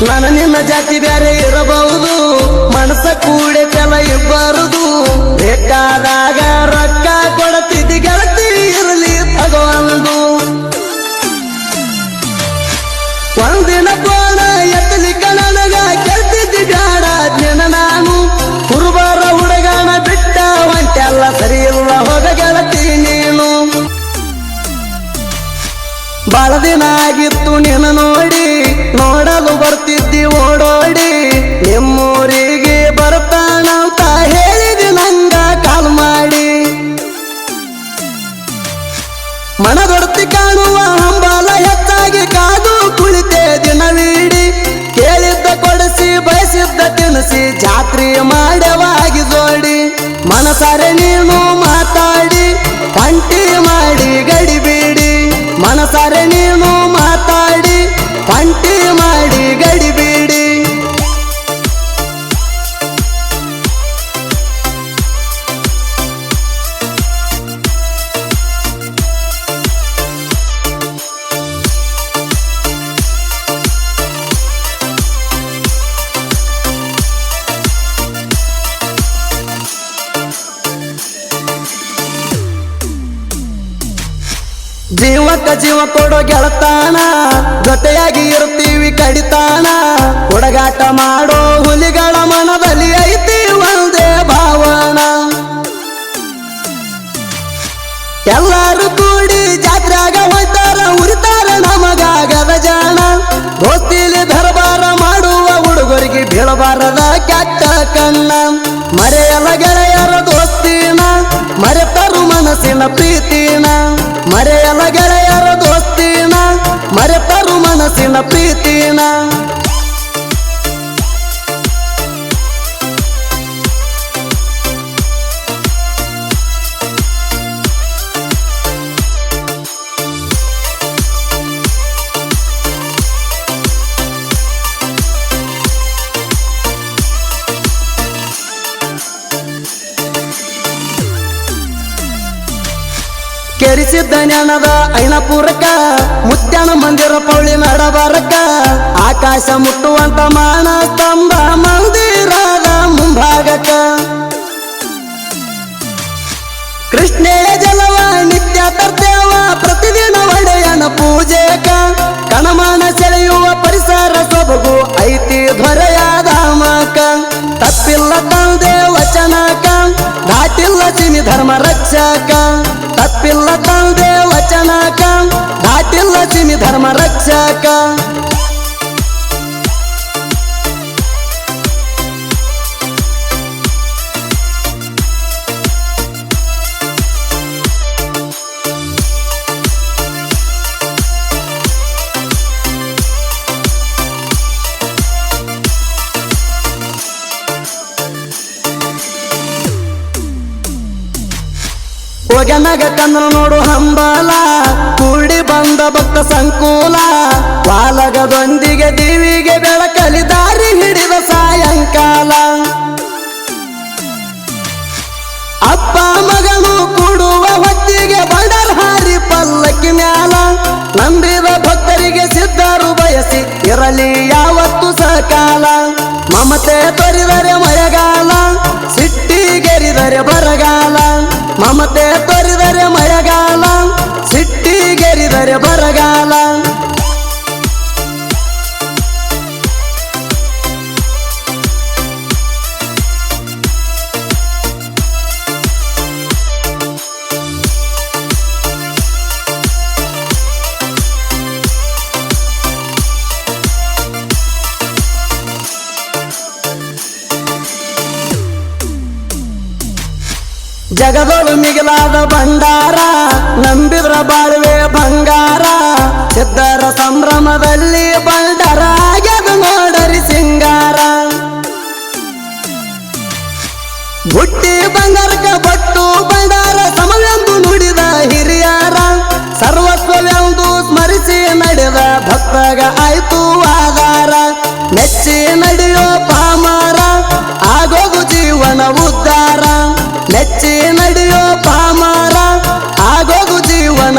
ನನ್ನ ನಿನ್ನ ಜಾತಿ ಬ್ಯಾರೆ ಇರಬಹುದು. ಮನಸ ಕೂಡೆ ಕೆಲ ಇಬ್ಬರದು. ಬೇಕಾದಾಗ ರೊಕ್ಕ ಕೊಡತಿದ್ದಿ, ಗೆಳತಿ ಇರಲಿ ತಗೊಂಡು ಒಂದಿನ ಕೋಣ ಎತ್ತಲಿಕ್ಕ ನನಗ ಕೆಲ್ತಿದ್ದಿ ಬ್ಯಾಡ ನಾನು. ಕುರುಬಾರ ಹುಡುಗನ ಬಿಟ್ಟ ಒಂಟೆಲ್ಲ ಸರಿ ಇಲ್ಲ ಹೋದ ಗೆಳತಿ ನೀನು. ಬಾಳ ಆಗಿತ್ತು ನಿನ್ನ ತಿನಿಸಿ ಮಾಡವಾಗಿ ಜೋಡಿ ಮನಸಾರೆ ನೀನು ಜೀವಕ್ಕ ಜೀವ ಕೊಡೋ ಗೆಳತಾನ ಜೊತೆಯಾಗಿ ಇರ್ತೀವಿ ಕಡಿತಾನ. ಹುಡುಗಾಟ ಮಾಡೋ ಹುಲಿಗಳ ಮನದಲ್ಲಿ ಐತಿ ಒಂದೇ ಭಾವನ. ಎಲ್ಲರೂ ಕೂಡಿ ಜಾತ್ರೆಯಾಗ ಹೋಯ್ತಾರ, ಉರಿತಾರ ನಮಗಾಗದ ಜಾಣ. ದೋಸ್ತಿಲಿ ದರ್ಬಾರ ಮಾಡುವ ಹುಡುಗರಿಗೆ ಬೀಳಬಾರದ ಕೆಟ್ಟ ಕಣ್ಣ. ಮರೆಯಲ ಗೆಳೆಯರ ದೋಸ್ತಿನ, ಮರೆತರು ಮನಸ್ಸಿನ ಪ್ರೀತಿನ. ಮರೆಯಲ ಗೆಳೆಯರ ದೋಸ್ತಿನ ಮರೆತರು ಮನಸ್ಸಿನ ಪ್ರೀತಿನ. ಕೆರಿಸಿದ್ದ ಐನ ಪೂರಕ ಮುತ್ಯಾನ ಮಂದಿರ ಪೌಳಿ ನಡಬಾರಕ ಆಕಾಶ ಮುಟ್ಟುವಂತ ಮಾನ ಸ್ತಂಭ ಮಂದಿರದ ಮುಂಭಾಗಕ ಕೃಷ್ಣೇ ಜಲವ, ನಿತ್ಯ ತರ್ತೇವ, ಪ್ರತಿದಿನ ಒಡೆಯನ ಪೂಜೆಕ ಕಣಮಾನ ಸೆಳೆಯುವ ಪರಿಸರ ಸೊಬಗು ಐತಿ ಧ್ವರೆಯಾದ ಮಾಕ. ತಪ್ಪಿಲ್ಲ ತಂದೆ ವಚನಕ ದಾಟಿಲ್ಲ ಸಿಮಿ ಧರ್ಮ ರಕ್ಷಕ. ತಪ್ಪಿಲ್ಲ ತಂದೆ ವಚನಕ ದಾಟಿಲ್ಲ ಸಿಮಿ ಧರ್ಮ ರಕ್ಷಕ. ಒಗನಗ ಕನ್ನಡ ನೋಡು ಹಂಬಲ, ಕೂಡಿ ಬಂದ ಭಕ್ತ ಸಂಕೂಲ. ಬಾಲಗದೊಂದಿಗೆ ದೇವಿಗೆ ಬೆಳಕಲಿ ದಾರಿ ಹಿಡಿದ ಸಾಯಂಕಾಲ. ಅಪ್ಪ ಮಗನು ಕೂಡುವ ಹೊತ್ತಿಗೆ ಬಡರ್ ಹಾರಿ ಪಲ್ಲಕ್ಕಿ ಮ್ಯಾಲ. ನಂಬಿದ ಭಕ್ತರಿಗೆ ಸಿದ್ಧರು ಬಯಸಿ ಇರಲಿ ಯಾವತ್ತು ಸಕಾಲ. ಮಮತೆ ತೊರಿದರೆ ಜಗದೊಳು ಮಿಗಿಲಾದ ಭಂಡಾರ, ನಂಬಿದ್ರ ಬಾಳುವೆ ಬಂಗಾರ, ಸಿದ್ಧರ ಸಂಭ್ರಮದಲ್ಲಿ ಬಂಡಾರ ಆಗ್ಯದ ನೋಡರಿ ಸಿಂಗಾರ. ಬುಟ್ಟಿ ಬಂಗಾರಕ ಬಟ್ಟು ಬಂಡಾರ, ಸಮವೆಂದು ನುಡಿದ ಹಿರಿಯರ ಸರ್ವಸ್ವವೆಂದು ಸ್ಮರಿಸಿ ನಡೆದ ಭಕ್ತಗ ಆಯ್ತು ಆಧಾರ. ಮೆಚ್ಚಿ ಮೆಚ್ಚಿ ನಡೆಯೋ ಪಾಮಾರ ಆಗೋದು ಜೀವನ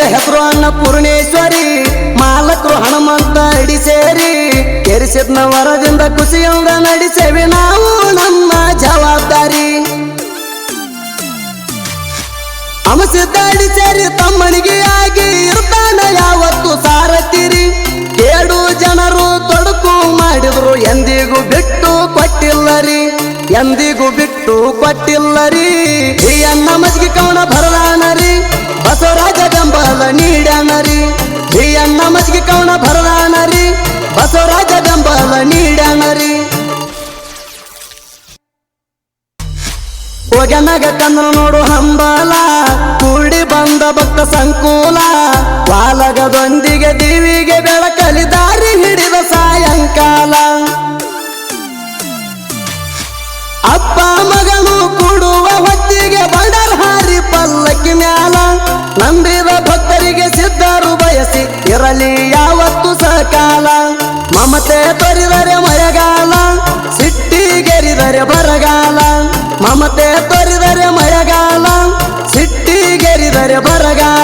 ಕೇಟ್ರಿಂಗ್ ಹೆಸರು ಅನ್ನ ಪೂರ್ಣೇಶ್ವರಿ, ಮಾಲಕರು ಹನುಮಂತ ಅಡಿ ಸೇರಿ, ಕೆರಿಸಿದ್ನ ವರದಿಂದ ಖುಷಿಯಿಂದ ನಡೆಸೇವೆ ನಾವು ನಮ್ಮ ಜವಾಬ್ದಾರಿ. ಅಮಸಿದ್ದಾಡಿ ಸೇರಿ ತಮ್ಮನಿಗೆ ಆಗಿ ಇರ್ತಾನ ಯಾವತ್ತು ಸಾರತಿರಿ. ಎರಡು ಜನರು ಒಗನಗ ಕನ್ನ ನೋಡು ಹಂಬಲ, ಕೂಡಿ ಬಂದ ಭಕ್ತ ಸಂಕೂಲ. ಬಾಲಗದೊಂದಿಗೆ ದೇವಿಗೆ ಬೆಳಕಲಿ ದಾರಿ ಹಿಡಿದ ಸಾಯಂಕಾಲ. ಅಪ್ಪ ಮಗಳು ಕೂಡುವ ಹೊತ್ತಿಗೆ ಬಡರ್ ಹಾರಿ ಪಲ್ಲಕ್ಕಿ ಮ್ಯಾಲ. ನಂಬಿದ ಭಕ್ತರಿಗೆ ಸಿದ್ಧರು ಬಯಸಿ ಇರಲಿ ಯಾವತ್ತು ಸಕಾಲ. ಮಮತೆ ತೊರಿದರೆ ಮಳೆಗಾಲ, ಸಿಟ್ಟಿಗೆರಿದರೆ ಬರಗಾಲ. ಮಮತೆ ತೊರಿದರೆ ಮಳೆಗಾಲ ಸಿಟ್ಟಿಗೆರಿದರೆ ಬರಗಾಲ.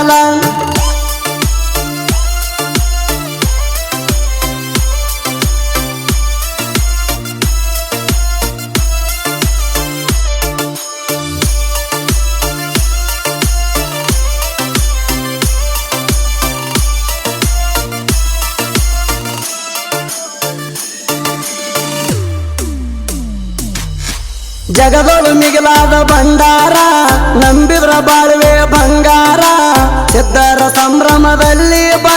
ಜಗದೊಳು ಮಿಗಿಲಾದ ಭಂಡಾರ ನಂಬಿದ್ರ ಬಾಳುವೆ ಬಂಗಾರ. ಸಿದ್ಧರ ಸಂಭ್ರಮದಲ್ಲಿ ಬಂಡರ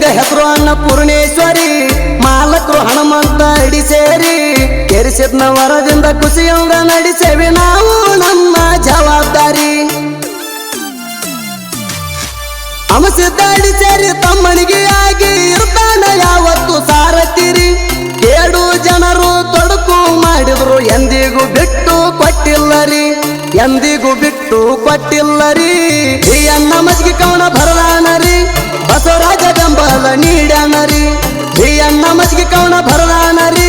ಕೇಟ್ರಿಂಗ್ ಹೆಸರು ಅನ್ನ ಪೂರ್ಣೇಶ್ವರಿ? ಮಾಲಕರು ಹನುಮಂತ ಅಡಿ ಸೇರಿ, ಕೆರಿಸಿದ್ನ ವರದಿಂದ ಖುಷಿಯಿಂದ ನಡೆಸೇವೆ ನಾವು ನಮ್ಮ ಜವಾಬ್ದಾರಿ. ಅಮಸಿದ್ದಾಡಿ ಸೇರಿ ತಮ್ಮನಿಗೆ ಆಗಿ ಇರ್ತಾನ ಯಾವತ್ತು ಸಾರತಿರಿ? ಏಳು ಜನರು ತೊಡಕು ಮಾಡಿದ್ರು ಎಂದಿಗೂ ಬಿಟ್ಟು ಕೊಟ್ಟಿಲ್ಲರಿ. ಎಂದಿಗೂ ಬಿಟ್ಟು ಕೊಟ್ಟಿಲ್ಲರಿ. ಈ ಅನ್ನ ಮಜ್ಗಿ ಕವನ ಭರದಾನರಿ ಬಸವರಾಜ ಬೆಂಬಲ ನೀಡಾನರಿ ಈ ಅಣ್ಣ ಮಜ್ಗೆ ಕವನ ಭರನಾನರಿ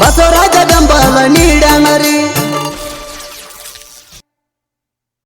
ಬಸವರಾಜ ಬೆಂಬಲ ನೀಡಾನರಿ